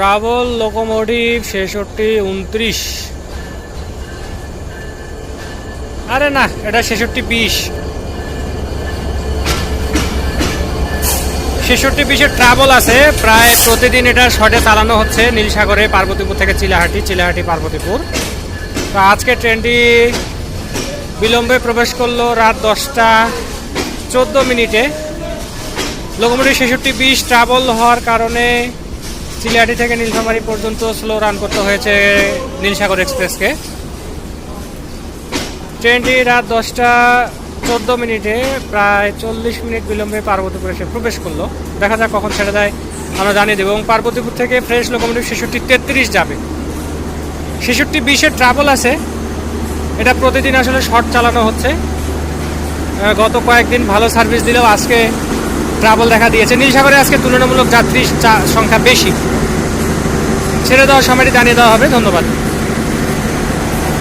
Travel locomotive ছেষট্টি উনত্রিশ। আরে না, এটা ছেষট্টি বিশ। ছেষট্টি বিশের ট্রাভেল আছে, প্রায় প্রতিদিন এটা শর্টে চালানো হচ্ছে নীলসাগরে, পার্বতীপুর থেকে চিলাহাটি চিলাহাটি, পার্বতীপুর। তো আজকে ট্রেনটি বিলম্বে প্রবেশ করল রাত দশটা চোদ্দ মিনিটে। লোকোমোটিভ ছেষট্টি বিশ ট্রাভেল হওয়ার কারণে চিলিয়াটি থেকে নীলফামারি পর্যন্ত স্লো রান করতে হয়েছে নীলসাগর এক্সপ্রেসকে। ট্রেনটি রাত দশটা চোদ্দ মিনিটে প্রায় চল্লিশ মিনিট বিলম্বে পার্বতীপুর এসে প্রবেশ করল। দেখা যাক কখন ছেড়ে দেয়, আমরা জানিয়ে দেবো। এবং পার্বতীপুর থেকে ফ্রেশ লোকোমোটিভ ছেষট্টি তেত্রিশ যাবে। ছেষট্টি বিশের ট্রাভেল আছে। এটা প্রতিদিন আসলে শর্ট চালানো হচ্ছে। গত কয়েকদিন ভালো সার্ভিস দিলেও আজকে ট্রাভেল দেখা দিয়েছে। নীলসাগরে আজকে তুলনামূলক যাত্রী সংখ্যা বেশি। ছেড়ে দেওয়ার সময়টি জানিয়ে দেওয়া হবে। ধন্যবাদ।